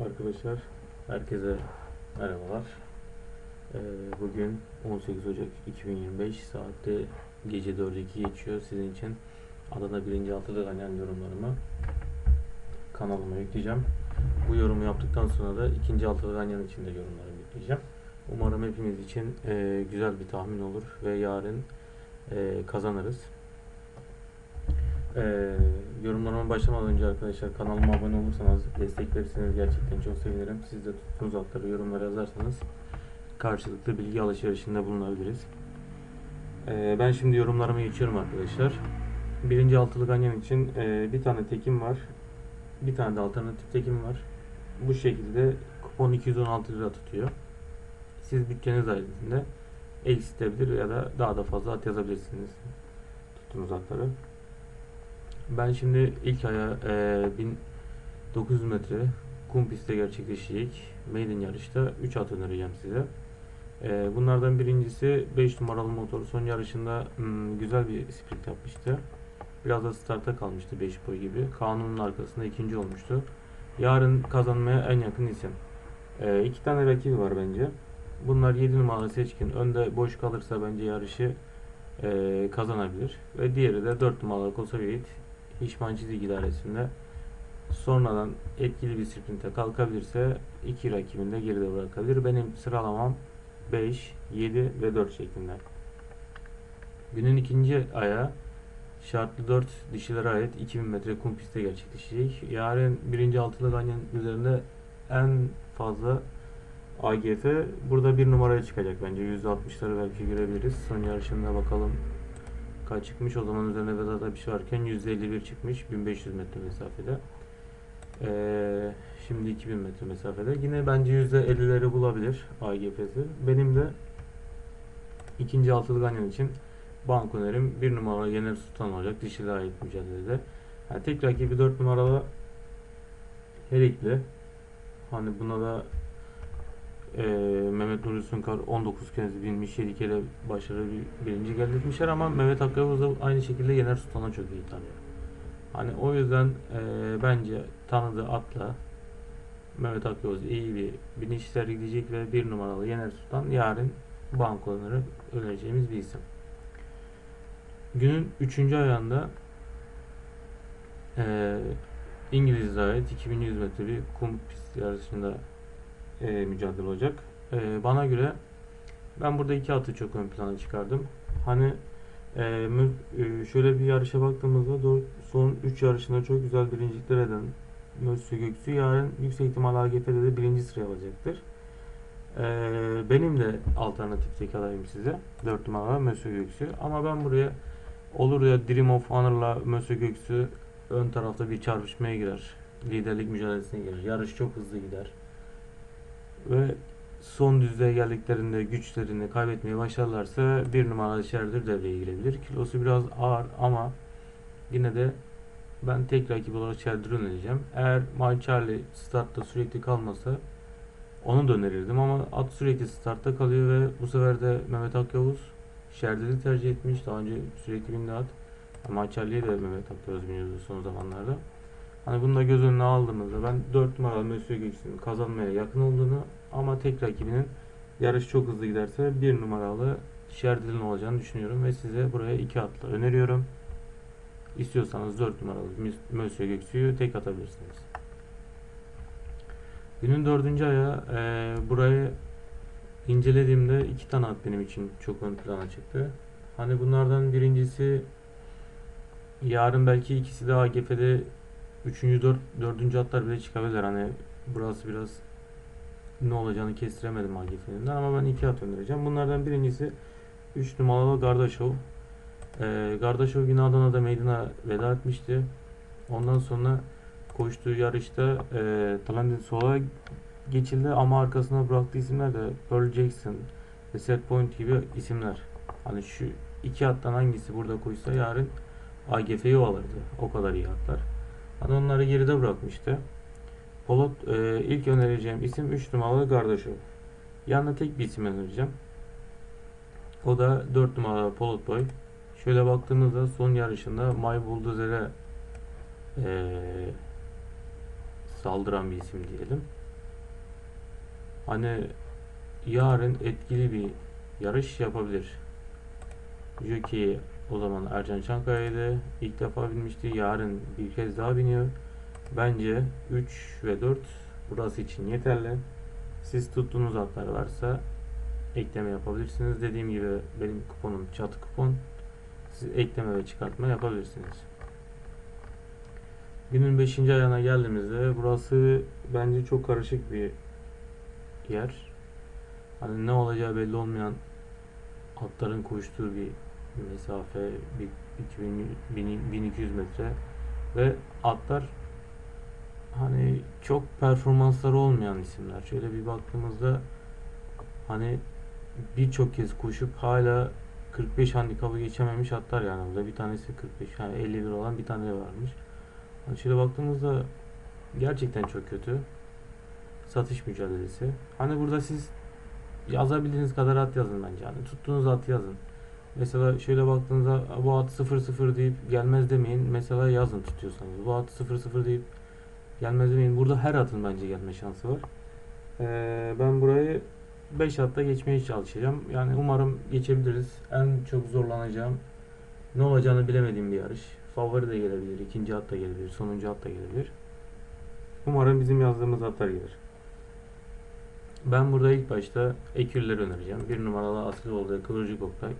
Arkadaşlar herkese merhabalar. Ee, bugün 18 Ocak 2025 saatte gece 4'e geçiyor. Sizin için Adana 1. Altıda Ganyan yorumlarımı kanalıma yükleyeceğim. Bu yorumu yaptıktan sonra da ikinci Altıda Ganyan için de yorumlarımı yükleyeceğim. Umarım hepimiz için e, güzel bir tahmin olur ve yarın e, kazanırız. Ee, yorumlarıma başlamadan önce arkadaşlar kanalıma abone olursanız destek verirseniz gerçekten çok sevinirim. Siz de tuttuğunuz altları yorumlara yazarsanız karşılıklı bilgi alışverişinde bulunabiliriz. Ee, ben şimdi yorumlarıma geçiyorum arkadaşlar. Birinci altılı ganyan için e, bir tane tekim var. Bir tane de alternatif tekim var. Bu şekilde kupon 216 lira tutuyor. Siz bütçeniz dahilinde eksiltebilir ya da daha da fazla at yazabilirsiniz tuttuğunuz atları. Ben şimdi ilk aya e, 1900 metre kum pistte gerçekleşecek maiden yarışta 3 at önereceğim size. E, bunlardan birincisi 5 numaralı motor son yarışında hmm, güzel bir sprint yapmıştı. Biraz da starta kalmıştı 5 boy gibi. Kanunun arkasında ikinci olmuştu. Yarın kazanmaya en yakın isim. E, iki tane rakibi var bence. Bunlar 7 numaralı seçkin. Önde boş kalırsa bence yarışı e, kazanabilir. Ve diğeri de 4 numaralı Kosoviyet Hişman Çizik idaresinde sonradan etkili bir sprinte kalkabilirse iki rakibini de geride bırakabilir. Benim sıralamam 5, 7 ve 4 şeklinde. Günün ikinci aya şartlı 4 dişilere ait 2000 metre kum pistte gerçekleşecek. Yarın birinci altılı ganyan üzerinde en fazla AGF burada bir numaraya çıkacak bence. %60'ları belki görebiliriz. Son yarışında bakalım kaç çıkmış. O zaman üzerine Vedat Abiş varken %51 çıkmış. 1500 metre mesafede. Ee, şimdi 2000 metre mesafede. Yine bence %50'leri bulabilir AGF'si. Benim de ikinci altılı ganyan için bank önerim 1 numaralı Yener Sultan olacak. Dişiyle ait mücadelede. Yani tek rakibi 4 numaralı Herikli. Hani buna da e, Mehmet Nuri Sunkar 19 kez binmiş 7 kere başarılı bir birinci geldirmişler ama Mehmet Hakkı da aynı şekilde Yener Sultan'a çok iyi tanıyor. Hani o yüzden e, bence tanıdığı atla Mehmet Hakkı iyi bir biniş sergileyecek ve bir numaralı Yener Sultan yarın bankoları önereceğimiz bir isim. Günün 3. ayağında e, İngiliz ait 2100 metre bir kum pist yarışında e, mücadele olacak. E, bana göre ben burada iki atı çok ön plana çıkardım. Hani e, e, şöyle bir yarışa baktığımızda doğru- son 3 yarışında çok güzel birincilikler eden Mösyö Göksu yarın yüksek ihtimal AGF'de de birinci sıraya alacaktır. E, benim de alternatif tek adayım size. 4 numaralı Mösyö Göksu. Ama ben buraya olur ya Dream of Honor'la Mösyö Göksu ön tarafta bir çarpışmaya girer. Liderlik mücadelesine girer. Yarış çok hızlı gider ve son düzlüğe geldiklerinde güçlerini kaybetmeye başlarlarsa bir numaralı Sherder devreye girebilir. Kilosu biraz ağır ama yine de ben tek rakip olarak Sherder'ı önereceğim. Eğer My Charlie startta sürekli kalmasa onu da önerirdim ama at sürekli startta kalıyor ve bu sefer de Mehmet Akyavuz Sherder'i tercih etmiş. Daha önce sürekli bindi at. My Charlie'ye de Mehmet Akyavuz biniyordu son zamanlarda. Hani bunu da göz önüne aldığımızda ben 4 numaralı Mösyö Göksu'nun kazanmaya yakın olduğunu ama tek rakibinin yarış çok hızlı giderse 1 numaralı Şerdil'in olacağını düşünüyorum ve size buraya 2 atla öneriyorum. İstiyorsanız 4 numaralı Mösyö Göksu'yu tek atabilirsiniz. Günün dördüncü aya e, burayı incelediğimde iki tane at benim için çok ön plana çıktı. Hani bunlardan birincisi yarın belki ikisi de AGF'de Üçüncü, dört, dördüncü atlar bile çıkabilir. Hani burası biraz ne olacağını kestiremedim AGF'nin ama ben iki at önereceğim. Bunlardan birincisi 3 numaralı Gardaşov. Ee, Gardaşov yine Adana'da meydana veda etmişti. Ondan sonra koştuğu yarışta e, Talented Sola geçildi ama arkasına bıraktığı isimler de Pearl Jackson ve Set Point gibi isimler. Hani şu iki attan hangisi burada koşsa yarın AGF'yi alırdı. O kadar iyi atlar. Hani onları geride bırakmıştı. Polat e, ilk önereceğim isim 3 numaralı Gardaşov. Yanına tek bir isim önereceğim. O da 4 numaralı Polat Boy. Şöyle baktığımızda son yarışında My Bulldozer'e e, saldıran bir isim diyelim. Hani yarın etkili bir yarış yapabilir. Jockey o zaman Ercan Çankaya'ydı. İlk defa binmişti. Yarın bir kez daha biniyor. Bence 3 ve 4 burası için yeterli. Siz tuttuğunuz atlar varsa ekleme yapabilirsiniz. Dediğim gibi benim kuponum çatı kupon. Siz ekleme ve çıkartma yapabilirsiniz. Günün 5. ayağına geldiğimizde burası bence çok karışık bir yer. Hani ne olacağı belli olmayan atların koştuğu bir mesafe bir 2000 1200 metre ve atlar hani çok performansları olmayan isimler. Şöyle bir baktığımızda hani birçok kez koşup hala 45 handikapı geçememiş atlar yani burada bir tanesi 45 yani 51 olan bir tane varmış. Hani şöyle baktığımızda gerçekten çok kötü. Satış mücadelesi. Hani burada siz yazabildiğiniz kadar at yazın bence. Hani tuttuğunuz at yazın. Mesela şöyle baktığınızda bu at 0-0 deyip gelmez demeyin. Mesela yazın tutuyorsanız. Bu at 0-0 deyip gelmez demeyin. Burada her atın bence gelme şansı var. Ee, ben burayı 5 hatta geçmeye çalışacağım. Yani umarım geçebiliriz. En çok zorlanacağım ne olacağını bilemediğim bir yarış. Favori de gelebilir, ikinci at da gelebilir, sonuncu at da gelebilir. Umarım bizim yazdığımız atlar gelir. Ben burada ilk başta ekürleri önereceğim. Bir numaralı Asiloğlu ve Kıvırcık Oktay.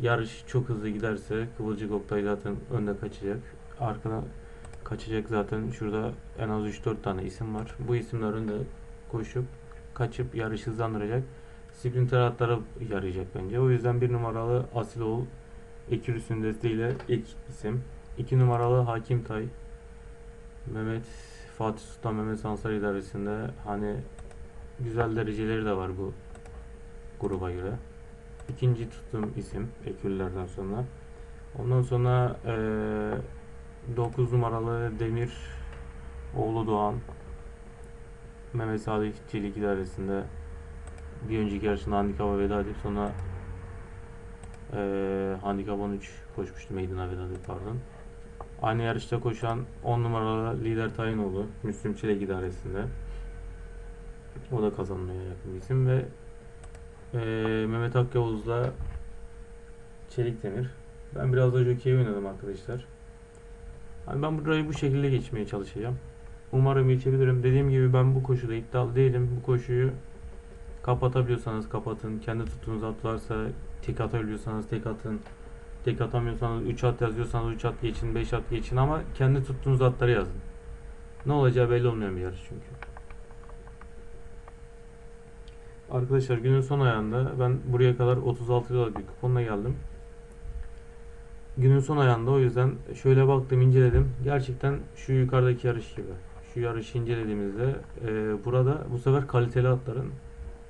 Yarış çok hızlı giderse Kıvırcık Oktay zaten önde kaçacak. Arkada kaçacak zaten. Şurada en az 3-4 tane isim var. Bu isimler önde koşup kaçıp yarışı hızlandıracak. Sprinter atlara yarayacak bence. O yüzden bir numaralı Asiloğlu Ekürüs'ün desteğiyle ilk isim. 2 numaralı Hakim Tay. Mehmet Fatih Sultan Mehmet Sansar idaresinde hani güzel dereceleri de var bu gruba göre. İkinci tuttuğum isim Ekürlerden sonra. Ondan sonra 9 numaralı Demir Oğlu Doğan Mehmet Sadık Çelik idaresinde bir önceki yarışında handikapa veda edip sonra ee, handikap 13 koşmuştu meydana veda edip pardon. Aynı yarışta koşan 10 numaralı lider Tayinoğlu Müslüm Çelik idaresinde. O da kazanmaya yakın bir isim ve e, Mehmet Akyavuz'la Çelik Demir. Ben biraz da jockey oynadım arkadaşlar. Hani ben burayı bu şekilde geçmeye çalışacağım. Umarım geçebilirim. Dediğim gibi ben bu koşuda iddialı değilim. Bu koşuyu kapatabiliyorsanız kapatın. Kendi tuttuğunuz at varsa tek atabiliyorsanız tek atın. Tek atamıyorsanız 3 at yazıyorsanız 3 at geçin, 5 at geçin ama kendi tuttuğunuz atları yazın. Ne olacağı belli olmayan bir yarış çünkü. Arkadaşlar günün son ayağında ben buraya kadar 36 liralık bir kuponla geldim. Günün son ayağında o yüzden şöyle baktım inceledim. Gerçekten şu yukarıdaki yarış gibi. Şu yarışı incelediğimizde e, burada bu sefer kaliteli atların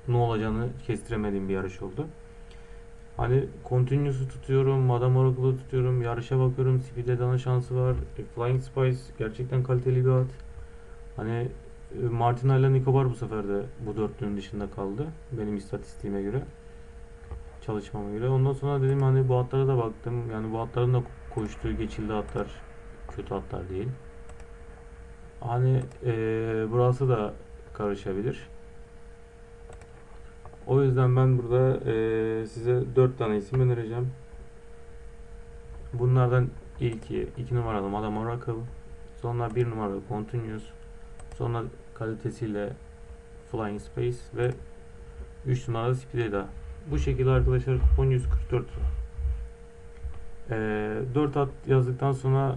ne olacağını kestiremediğim bir yarış oldu. Hani Continuous'u tutuyorum, Madame Oracle'ı tutuyorum, yarışa bakıyorum, Speed'e dana şansı var. E, Flying Spice gerçekten kaliteli bir at. Hani e, Martina ile Nicobar bu sefer de bu dörtlünün dışında kaldı. Benim istatistiğime göre. Çalışmama göre. Ondan sonra dedim hani bu atlara da baktım. Yani bu atların da koştuğu geçildi atlar kötü atlar değil. Hani e, burası da karışabilir. O yüzden ben burada e, size 4 tane isim önereceğim. Bunlardan ilki 2 numaralı Madame Oracle, sonra 1 numaralı Continuous, sonra kalitesiyle Flying Space ve 3 numaralı Speededa. Bu şekilde arkadaşlar kupon 144 e, 4 at yazdıktan sonra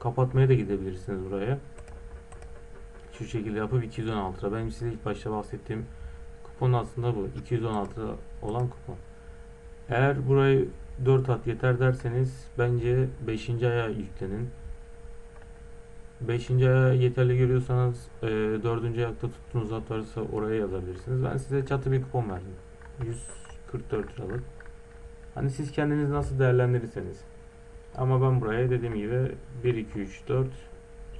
kapatmaya da gidebilirsiniz buraya. Şu şekilde yapıp 216 lira. Benim size ilk başta bahsettiğim kupon aslında bu. 216 olan kupon. Eğer burayı 4 at yeter derseniz bence 5. aya yüklenin. 5. aya yeterli görüyorsanız e, 4. ayakta tuttuğunuz at varsa oraya yazabilirsiniz. Ben size çatı bir kupon verdim. 144 liralık. Hani siz kendiniz nasıl değerlendirirseniz. Ama ben buraya dediğim gibi 1, 2, 3, 4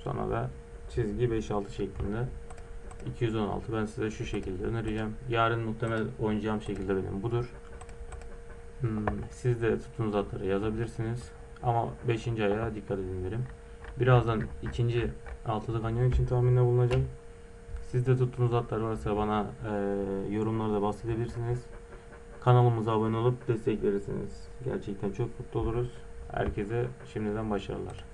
sonra da çizgi 5-6 şeklinde 216 ben size şu şekilde önereceğim. Yarın muhtemel oynayacağım şekilde benim budur. Hmm, siz de tuttuğunuz atları yazabilirsiniz. Ama 5. aya dikkat edin derim. Birazdan ikinci altılı kanyon için tahminde bulunacağım. Siz de tuttuğunuz atlar varsa bana e, yorumlarda bahsedebilirsiniz. Kanalımıza abone olup destek verirsiniz. Gerçekten çok mutlu oluruz. Herkese şimdiden başarılar.